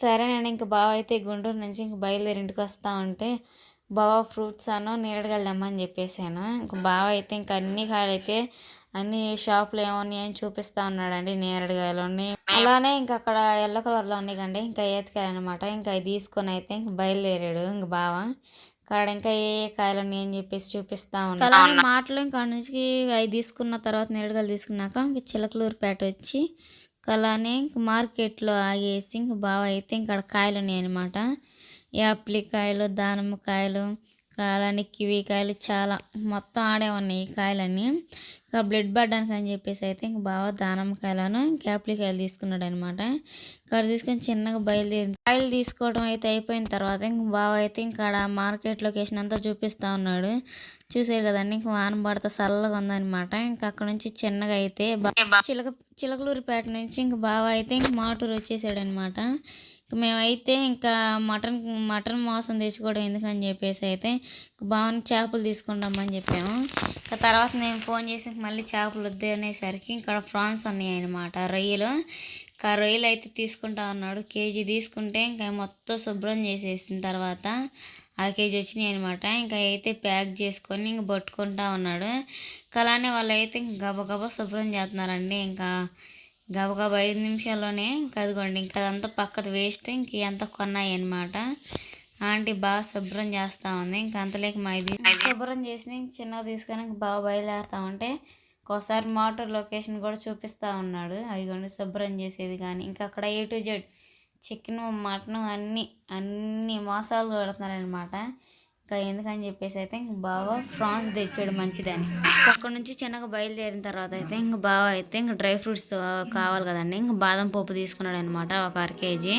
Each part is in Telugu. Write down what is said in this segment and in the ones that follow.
సరే నేను ఇంక బావ అయితే గుంటూరు నుంచి ఇంక బయలుదేరి ఇంటికి వస్తా ఉంటే బావ ఫ్రూట్స్ అను నేరడగాయలు తెమ్మని చెప్పేసాను. ఇంక బావ అయితే ఇంక అన్ని కాయలు అయితే అన్ని షాపులు ఏమున్నాయి అని చూపిస్తా ఉన్నాడండి నేరడుగాయలు ఉన్నాయి. అలానే ఇంక అక్కడ ఎల్లో కలర్లో ఉన్నాయి కండి ఇంకా ఏతకాయలన్నమాట ఇంకా అవి తీసుకొని అయితే ఇంక బయలుదేరాడు ఇంక బావ. కాడ ఇంకా ఏ ఏ కాయలు ఉన్నాయి అని చెప్పేసి చూపిస్తా ఉన్నాను మాటలు ఇంకా నుంచి అవి తీసుకున్న తర్వాత నేరడుగాయలు తీసుకున్నాక ఇంక చిలకలూరుపేట వచ్చి అలానే మార్కెట్లో ఆగేసి ఇంక బాగా అయితే ఇంకా కాయలు ఉన్నాయి అనమాట యాప్లికాయలు దానిమ్మకాయలు అలానే కివీ కాయలు చాలా మొత్తం ఆడే ఉన్నాయి ఈ కాయలన్నీ. ఇంకా బ్లడ్ పడడానికి అని చెప్పేసి అయితే ఇంక బాగా దానిమ్మకాయలను క్యాప్లికాయలు తీసుకున్నాడు అనమాట ఇక్కడ తీసుకొని చిన్నగా బయలుదేరి కాయలు తీసుకోవడం అయితే అయిపోయిన తర్వాత ఇంక బావ అయితే ఇంకా మార్కెట్ లొకేషన్ అంతా చూపిస్తా ఉన్నాడు. చూసారు కదండి ఇంక వాన పడతా చల్లగా ఉందనమాట. ఇంకా అక్కడ నుంచి చిన్నగా అయితే బా- చిలక చిలకలూరిపేట నుంచి ఇంక బావ అయితే ఇంక మాటూరు వచ్చేసాడు అనమాట మేమైతే ఇంకా మటన్ మటన్ మాంసం తెచ్చుకోవడం ఎందుకని చెప్పేసి అయితే ఇంక చేపలు తీసుకుంటామని చెప్పాము. ఇంకా తర్వాత నేను ఫోన్ చేసి మళ్ళీ చేపలు వద్దు అనేసరికి ఇక్కడ ఫ్రాన్స్ ఉన్నాయి అనమాట రొయ్యలు. ఇంకా రొయ్యలు అయితే తీసుకుంటా ఉన్నాడు. కేజీ తీసుకుంటే ఇంకా మొత్తం శుభ్రం చేసేసిన తర్వాత అర కేజీ వచ్చినాయి అనమాట ఇంకా అయితే ప్యాక్ చేసుకొని ఇంక పట్టుకుంటా ఉన్నాడు. ఇంకా అలానే వాళ్ళు అయితే ఇంక గబగబా శుభ్రం చేస్తున్నారండి. ఇంకా గబగబ ఐదు నిమిషాల్లోనే ఇంకా ఇంకా అదంతా పక్కది వేస్ట్ ఇంక ఎంత కొన్నాయి అనమాట ఆంటీ బాగా శుభ్రం చేస్తా ఉంది ఇంకా అంతలేక మా ఇది శుభ్రం చేసి చిన్నగా తీసుకొని బాగా బయలుదేరుతా ఉంటే ఒకసారి మోటార్ లొకేషన్ కూడా చూపిస్తా ఉన్నాడు. అవి శుభ్రం చేసేది కానీ ఇంకా అక్కడ A to Z chicken mutton అన్నీ అన్ని మోసాలు కొడుతున్నారనమాట ఇంకా ఎందుకని చెప్పేసి అయితే ఇంక బావ ఫ్రాన్స్ తెచ్చాడు మంచిదని. అక్కడ నుంచి చిన్నగా బయలుదేరిన తర్వాత అయితే ఇంక బావ అయితే ఇంక డ్రై ఫ్రూట్స్ కావాలి కదండి. ఇంక బాదం పప్పు తీసుకున్నాడు అనమాట ఒక అర కేజీ.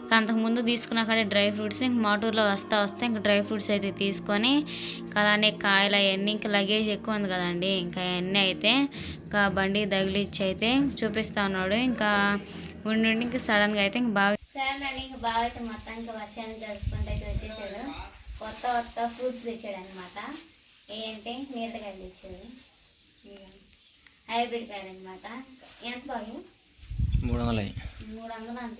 ఇంకా అంతకుముందు తీసుకున్న డ్రై ఫ్రూట్స్ ఇంక మాటూరులో వస్తా వస్తే ఇంక డ్రై ఫ్రూట్స్ అయితే తీసుకొని ఇంకా అలానే కాయలు అవన్నీ ఇంకా లగేజ్ ఎక్కువ ఉంది కదండి. ఇంకా అవన్నీ అయితే ఇంకా బండి తగిలిచ్చి అయితే చూపిస్తా ఉన్నాడు. ఇంకా ఉండి ఇంకా సడన్గా అయితే ఇంక బాగా సరే ఇంకా బాగా అయితే మొత్తానికి వర్షాన్ని తడుచుకుంటూ అయితే వచ్చేసాడు. కొత్త కొత్త ఫ్రూట్స్ తెచ్చాడు అనమాట ఏంటి? నీరకాయలు తెచ్చాడు. హైబ్రిడ్ కాయలు అనమాట ఎంత బాగు మూడు వందలు మూడు వందలు అంత.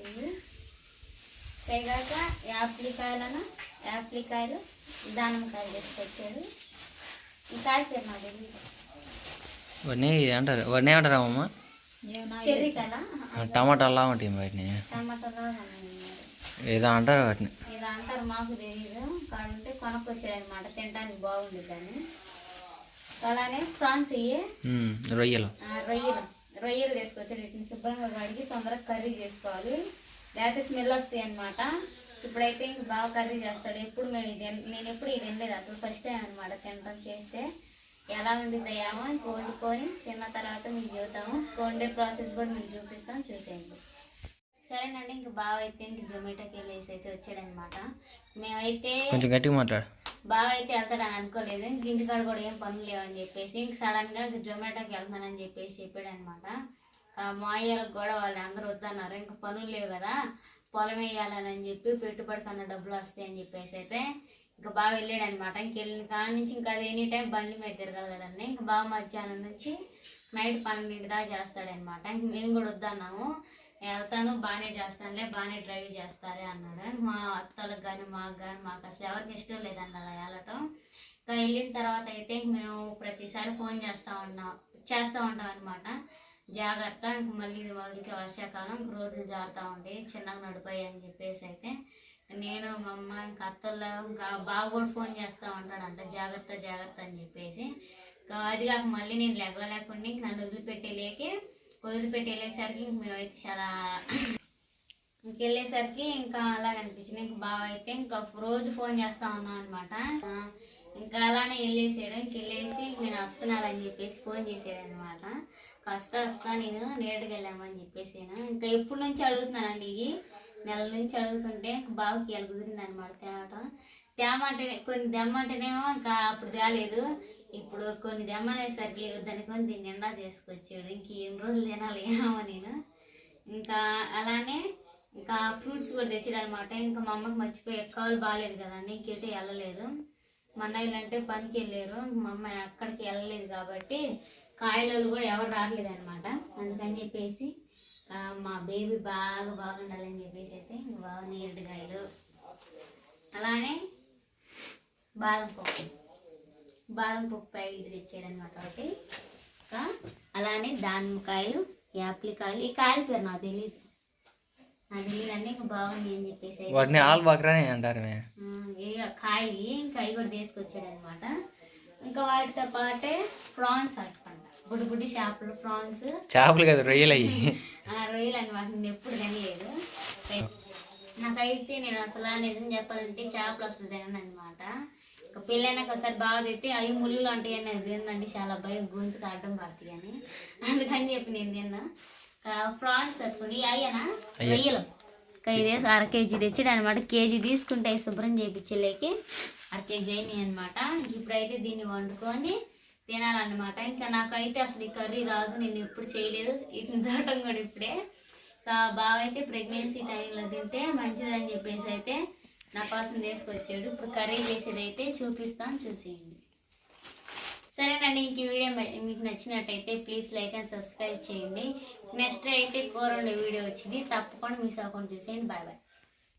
పైగాక యాప్లికాయలను యాప్లికాయలు దానిమ్మకాయలు తీసుకొచ్చాడు ఈ కాయ పేరు నాకు తెలియదు వాటిని అంటారు. ఏమంటారు అమ్మమ్మ? చెర్రీ టమాటాలా ఉంటాయి వాటిని టమాటాలు ఏదో అంటారు వాటిని. అంటారు మాకు తెలియదు కాడంటే కొనుక్కొచ్చాడు అనమాట తినడానికి బాగుంది అని అలానే ఫ్రాన్స్ ఇవి రొయ్యలు. రొయ్యలు. రొయ్యలు వేసుకొచ్చాడు వీటిని శుభ్రంగా కడిగి తొందరగా కర్రీ చేసుకోవాలి. లేకపోతే స్మెల్ వస్తాయి అనమాట ఇప్పుడైతే ఇంక బాగా కర్రీ చేస్తాడు. ఎప్పుడు మేము ఇది నేను ఎప్పుడు ఇది తినలేదు. అసలు ఫస్ట్ టైం అనమాట తినడం చేస్తే. ఎలా ఉండిద్దామో వండుకొని తిన్న తర్వాత మీకు చెబుతాము. వండే ప్రాసెస్ కూడా మీకు చూపిస్తాం. చూసేయండి. సరేనండి ఇంక బాగా అయితే ఇంక జొమాటోకి వెళ్ళేసి అయితే వచ్చాడనమాట. మేమైతే కొంచెం గట్టిగా మాట్లాడు. బాగా అయితే వెళ్తాడని అనుకోలేదు. ఇంక ఇంటికాడ కూడా ఏం పనులు లేవని చెప్పేసి ఇంక సడన్గా ఇంక జొమాటోకి వెళ్తానని చెప్పేసి చెప్పాడు అనమాట మా అయ్యలకు కూడా వాళ్ళు అందరూ వద్దన్నారు. ఇంక పనులు లేవు కదా పొలం వేయాలని చెప్పి పెట్టుబడి కన్నా డబ్బులు వస్తాయని చెప్పేసి అయితే ఇంకా బాగా వెళ్ళాడు అనమాట ఇంక వెళ్ళిన కాడ నుంచి ఇంకా అది ఎనీ టైం బండి మీద తిరగాలి కదండి. ఇంకా బాగా మధ్యాహ్నం నుంచి నైట్ పన్నెండింటి దాకా చేస్తాడనమాట. ఇంక మేము కూడా వద్దన్నాము. వెళ్తాను బాగానే చేస్తానులే బాగానే డ్రైవ్ చేస్తారే అన్నాడు. మా అత్తలకు కానీ మాకు కానీ మాకు అసలు ఎవరికి ఇష్టం లేదండి అలా వెళ్ళటం ఇంకా వెళ్ళిన తర్వాత అయితే మేము ప్రతిసారి ఫోన్ చేస్తూ ఉన్నాం చేస్తూ ఉంటాం అనమాట జాగ్రత్త ఇంక మళ్ళీ ఇది మొదటికి వర్షాకాలం ఇంక రోడ్లు జారుతూ ఉండి చిన్నగా నడిపోయి అని చెప్పేసి అయితే నేను మా అమ్మ ఇంకా అత్తల్లో ఇంకా బాబు కూడా ఫోన్ చేస్తూ ఉంటాడంట జాగ్రత్త జాగ్రత్త అని చెప్పేసి. ఇంకా అది కాక మళ్ళీ నేను లెగలేకుండా ఇంక నన్ను వదిలిపెట్టేలేకి వదిలిపెట్టి వెళ్ళేసరికి ఇంక మేమైతే చాలా ఇంకెళ్ళేసరికి ఇంకా అలాగ అనిపించింది ఇంకా బాగా అయితే ఇంకా రోజు ఫోన్ చేస్తా ఉన్నాం అనమాట ఇంకా అలానే వెళ్ళేసాడు. ఇంక వెళ్ళేసి నేను వస్తున్నానని చెప్పేసి ఫోన్ చేసాడు అనమాట వస్తా వస్తా నేను నేరుగా వెళ్ళామని చెప్పేసాను. ఇంకా ఎప్పటి నుంచి అడుగుతున్నానండి ఇది? నెల నుంచి అడుగుతుంటే బావకి ఇలా కుదిరింది అనమాట తేవటం తేమంటే కొన్ని దెమ్మంటేనేమో ఇంకా అప్పుడు తేలేదు. ఇప్పుడు కొన్ని దెమ్మనేసరికి వద్దనుకొని దీన్ని నిండా తీసుకొచ్చాడు. ఇంక ఎన్ని రోజులు తినాలి ఏమో నేను. ఇంకా అలానే ఇంకా ఫ్రూట్స్ కూడా తెచ్చాడు అనమాట ఇంకా మా అమ్మకి మర్చిపోయి ఎక్కవాలి బాగాలేదు కదండి ఇంకెటు వెళ్ళలేదు. మా అన్నయ్యలు అంటే పనికి వెళ్ళారు. మా అమ్మ అక్కడికి వెళ్ళలేదు కాబట్టి కాయలు కూడా ఎవరు రావట్లేదు అనమాట అందుకని చెప్పేసి మా బేబీ బాగా బాగుండాలని చెప్పేసి అయితే బాగా బాగా నేరేడుకాయలు అలానే బాదం పప్పు. బాదం పప్పు ప్యాకెట్ తెచ్చాడు అనమాట ఒకటి. ఇంకా అలానే దానిమ్మకాయలు యాప్లికాయలు ఈ కాయల పేరు నాకు తెలియదు నాకు తెలియదు అంటే ఇంకా బాగుంది అని చెప్పేసి వాటిని ఆల్ బక్రానే అంటారు కాయలు ఇంకా అవి కూడా తీసుకొచ్చాడు అనమాట ఇంకా వాటితో పాటే ప్రాన్స్ అట్టుకుంటా బుడ్డి బుడ్డి చేపలు ప్రాన్స్. చేపలు కదా రొయ్యలు అయ్యి. ఆ రొయ్యలు అనమాట నేను ఎప్పుడు తినలేదు. నాకైతే నేను అసలు నిజం చెప్పాలంటే చేపలు తినను అనమాట పెళ్ళైనాక ఒకసారి బాగా తెస్తే అవి ముళ్ళు అంటే తినండి చాలా భయం గొంతుకు అడ్డం పడుతుంది అని. అందుకని చెప్పి నేను తిన్నా. ప్రాన్స్ అట్టుకుని అయ్యనా? రొయ్యలు. ఇదే అర కేజీ తెచ్చాడు అనమాట కేజీ తీసుకుంటే అవి శుభ్రం చేయించలేకి అర కేజీ అయినాయి అనమాట ఇప్పుడైతే దీన్ని వండుకొని తినాలన్నమాట. ఇంకా నాకైతే అసలు ఈ కర్రీ రాదు నేను ఎప్పుడు చేయలేదు. ఇది చూడటం కూడా ఇప్పుడే. బాగా అయితే ప్రెగ్నెన్సీ టైంలో తింటే మంచిదని చెప్పేసి అయితే నా కోసం తీసుకొచ్చాడు. ఇప్పుడు కర్రీ చేసేది అయితే చూపిస్తాను చూసేయండి. సరేనండి ఇంక వీడియో మీకు నచ్చినట్టయితే ప్లీజ్ లైక్ అండ్ సబ్స్క్రైబ్ చేయండి. నెక్స్ట్ అయితే కూర వీడియో వచ్చింది. తప్పకుండా మిస్ అవ్వకుండా చూసేయండి. Bye bye.